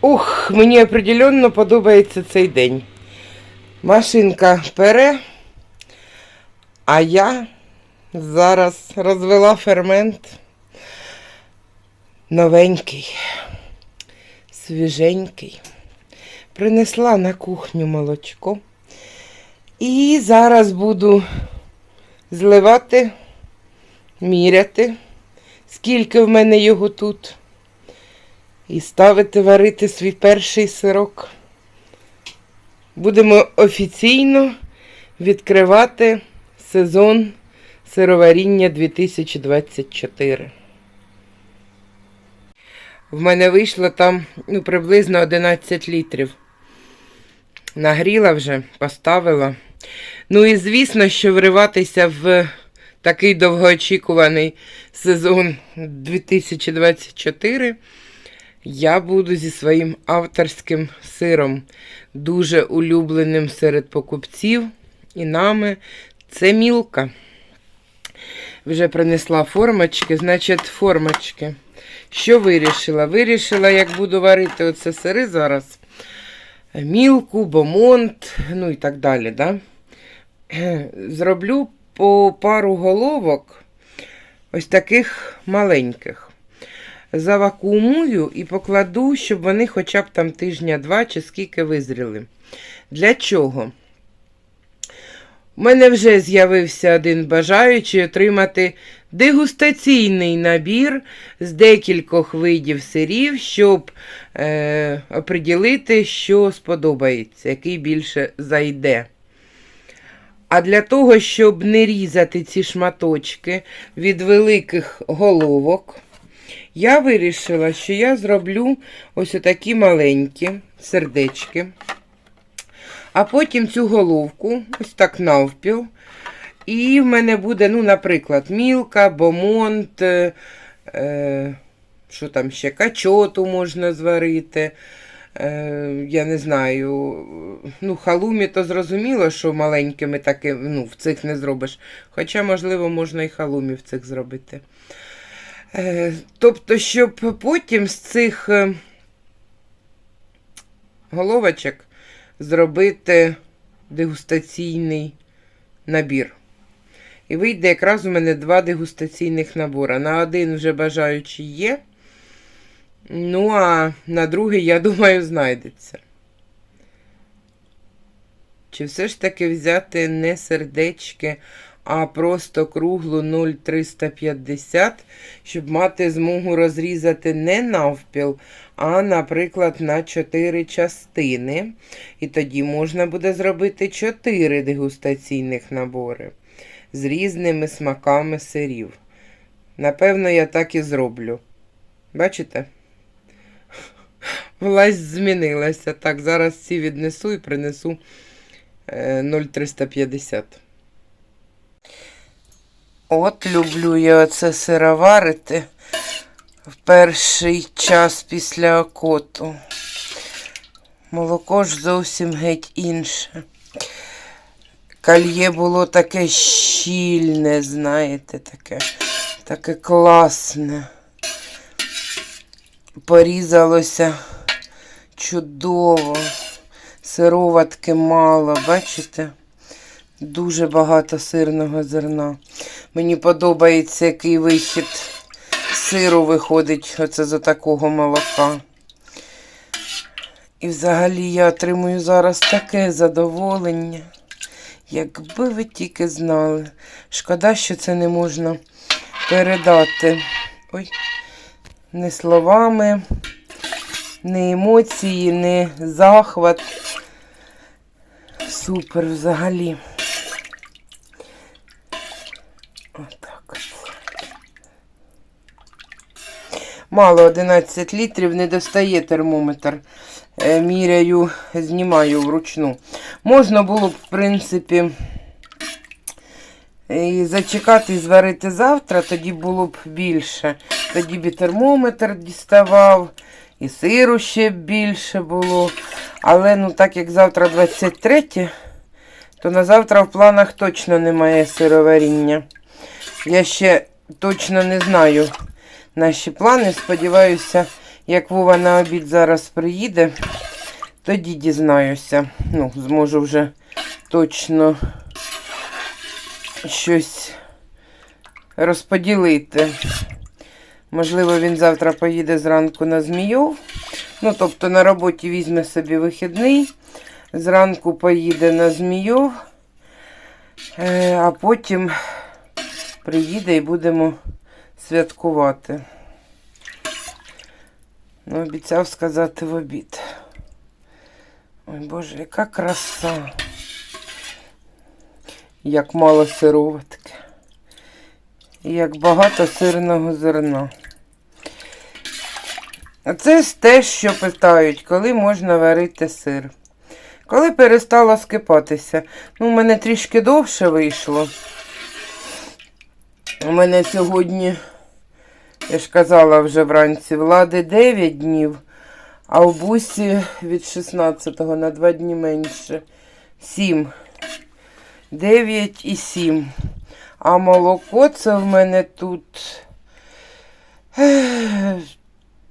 Ух, мені определенно подобається цей день. Машинка пере, а я зараз розвела фермент новенький, свіженький. Принесла на кухню молочко. І зараз буду зливати, міряти, скільки в мене його тут. І ставити варити свій перший сирок. Будемо офіційно відкривати сезон сироваріння 2024. В мене вийшло там ну, приблизно 11 літрів. Нагріла вже, поставила. Ну і звісно, що вриватися в такий довгоочікуваний сезон 2024 я буду зі своїм авторським сиром, дуже улюбленим серед покупців і нами. Це мілка. Вже принесла формочки, значить, формочки. Що вирішила? Вирішила, як буду варити оце сири зараз. Мілку, бомонт, ну і так далі. Да? Зроблю по пару головок ось таких маленьких завакуумую і покладу, щоб вони хоча б там тижня-два чи скільки визріли. Для чого? У мене вже з'явився один бажаючий отримати дегустаційний набір з декількох видів сирів, щоб е, оприділити, що сподобається, який більше зайде. А для того, щоб не різати ці шматочки від великих головок, я вирішила, що я зроблю ось такі маленькі сердечки, а потім цю головку, ось так навпіл. І в мене буде, ну, наприклад, мілка, бомонт, е, е, що там ще, качоту можна зварити. Е, я не знаю, ну, халумі, то зрозуміло, що маленькими таки, ну, в цих не зробиш. Хоча, можливо, можна і халумі в цих зробити. Е, Тобто, щоб потім з цих е, головочок зробити дегустаційний набір. І вийде якраз у мене два дегустаційних набори. На один вже бажаючий є. Ну, а на другий, я думаю, знайдеться. Чи все ж таки взяти не сердечки, а просто круглу 0,350, щоб мати змогу розрізати не навпіл, а, наприклад, на 4 частини. І тоді можна буде зробити 4 дегустаційних набори з різними смаками сирів. Напевно, я так і зроблю. Бачите? Власть змінилася. Так, зараз ці віднесу і принесу е, 0,350. От люблю я оце сироварити в перший час після окоту. Молоко ж зовсім геть інше. Кальє було таке щільне, знаєте, таке, таке класне. Порізалося чудово. Сироватки мало, бачите? Дуже багато сирного зерна. Мені подобається, який вихід сиру виходить оце за такого молока. І взагалі я отримую зараз таке задоволення. Якби ви тільки знали. Шкода, що це не можна передати. Ой, не словами, не емоції, не захват. Супер взагалі. Мало 11 літрів, не достає термометр. Е, Міряю, знімаю вручну. Можна було б, в принципі, і зачекати і зварити завтра, тоді було б більше. Тоді б і термометр діставав, і сиру ще більше було. Але ну так як завтра 23, то на завтра в планах точно немає сироваріння. Я ще точно не знаю наші плани. Сподіваюся, як Вова на обід зараз приїде, тоді дізнаюся. Ну, зможу вже точно щось розподілити. Можливо, він завтра поїде зранку на Змійов. Ну, тобто на роботі візьме собі вихідний. Зранку поїде на Змійов, е, а потім приїде і будемо святкувати. Ну, обіцяв сказати в обід. Ой, Боже, яка краса. Як мало сироватки. Як багато сирного зерна. А це ж те, що питають, коли можна варити сир. Коли перестала скипатися. Ну, у мене трішки довше вийшло. У мене сьогодні, я ж казала вже вранці, влади 9 днів, а у бусі від 16-го на 2 дні менше. 7. 9 і 7. А молоко це в мене тут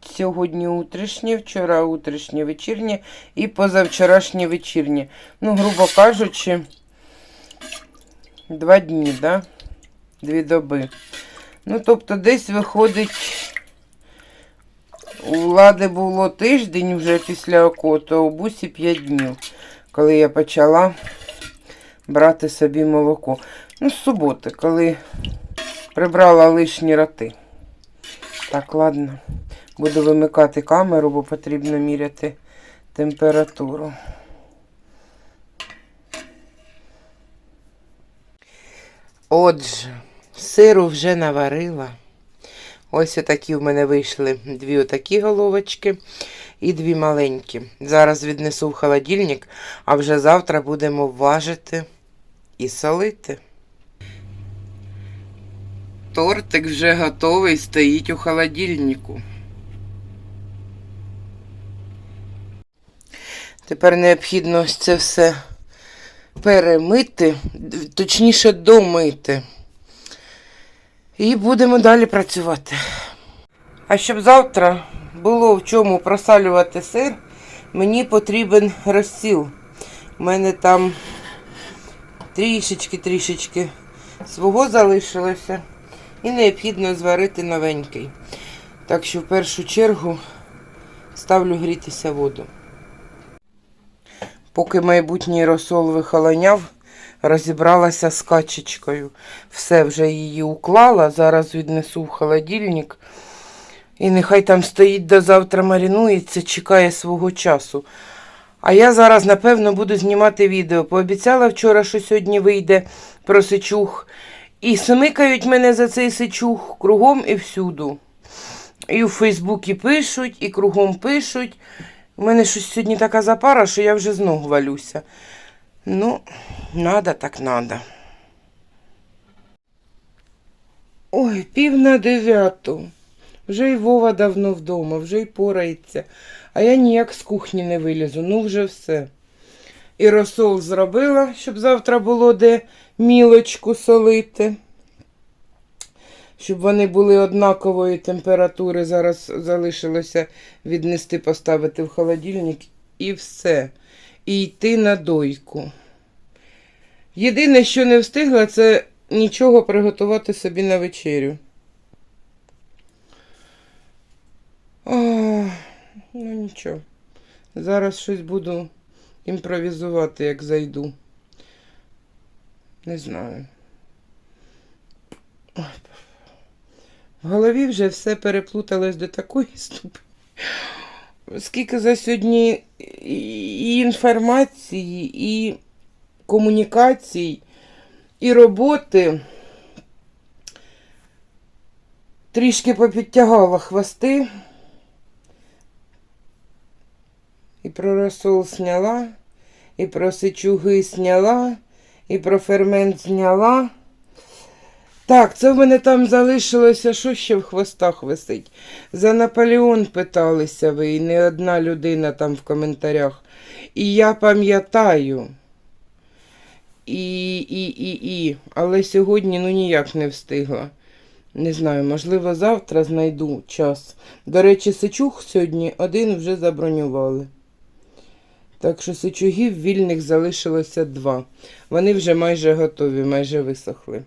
сьогодні утрішнє, вчора утрішнє вечірнє і позавчорашнє вечірнє. Ну, грубо кажучи, два дні, да? Дві доби. Ну, тобто, десь виходить, у влади було тиждень вже після окоту, а у бусі 5 днів, коли я почала брати собі молоко. Ну, з суботи, коли прибрала лишні роти. Так, ладно. Буду вимикати камеру, бо потрібно міряти температуру. Отже, сиру вже наварила. Ось отакі в мене вийшли дві отакі головочки і дві маленькі. Зараз віднесу в холодильник, а вже завтра будемо важити і солити. Тортик вже готовий, стоїть у холодильнику. Тепер необхідно це все перемити, точніше домити. І будемо далі працювати. А щоб завтра було в чому просалювати сир, мені потрібен розсіл. У мене там трішечки-трішечки свого залишилося. І необхідно зварити новенький. Так що в першу чергу ставлю грітися воду. Поки майбутній розсол вихолоняв, розібралася з качечкою. Все вже її уклала. Зараз віднесу в холодильник. І нехай там стоїть до завтра марінується, чекає свого часу. А я зараз, напевно, буду знімати відео. Пообіцяла вчора, що сьогодні вийде про сичух. І смикають мене за цей сичух кругом і всюду. І в Фейсбуці пишуть, і кругом пишуть. У мене щось сьогодні така запара, що я вже з валюся. Ну, надо так надо. Ой, пів на дев'яту. Вже й Вова давно вдома, вже й порається. А я ніяк з кухні не вилізу. Ну, вже все. І розсол зробила, щоб завтра було де мілочку солити. Щоб вони були однакової температури. Зараз залишилося віднести, поставити в холодильник і все. І йти на дойку. Єдине, що не встигла, це нічого приготувати собі на вечерю. О, ну нічого. Зараз щось буду імпровізувати, як зайду. Не знаю. В голові вже все переплуталось до такої ступені. Скільки за сьогодні і інформації, і комунікацій, і роботи трішки попідтягала хвости. І про розсол сняла, і про сичуги сняла, і про фермент зняла. Так, це в мене там залишилося, що ще в хвостах висить. За Наполеон питалися ви, і не одна людина там в коментарях. І я пам'ятаю. І, і, і, і. Але сьогодні ну ніяк не встигла. Не знаю, можливо, завтра знайду час. До речі, сичух сьогодні один вже забронювали. Так що сичугів вільних залишилося два. Вони вже майже готові, майже висохли.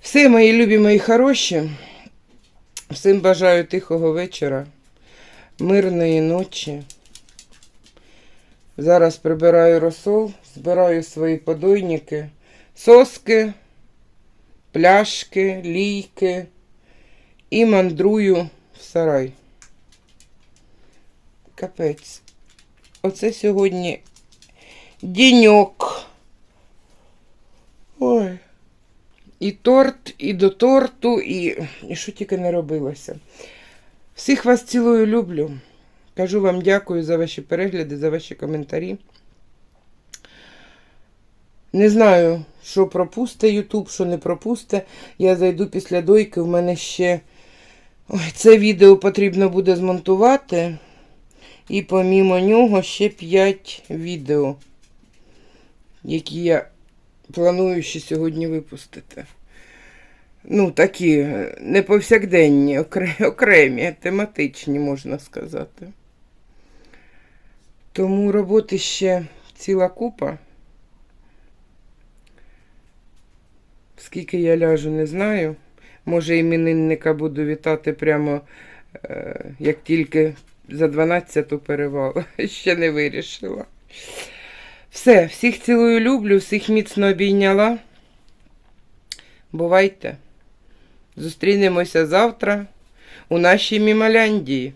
Все, мої любі, мої хороші. Всім бажаю тихого вечора, мирної ночі. Зараз прибираю розсол, збираю свої подойники, соски, пляшки, лійки і мандрую в сарай. Капець. Оце сьогодні діньок. Ой. І торт, і до торту, і, і що тільки не робилося. Всіх вас цілую, люблю. Кажу вам дякую за ваші перегляди, за ваші коментарі. Не знаю, що пропусте Ютуб, що не пропусте. Я зайду після дойки. В мене ще Ой, це відео потрібно буде змонтувати. І помімо нього ще 5 відео, які я планую ще сьогодні випустити. Ну, такі е, не повсякденні, окремі, тематичні, можна сказати. Тому роботи ще ціла купа. Скільки я ляжу, не знаю. Може, іменинника буду вітати прямо е, як тільки за 12-ту перевал. Ще не вирішила. Все, всіх цілую люблю, всіх міцно обійняла. Бувайте. Зустрінемося завтра у нашій Мімаляндії.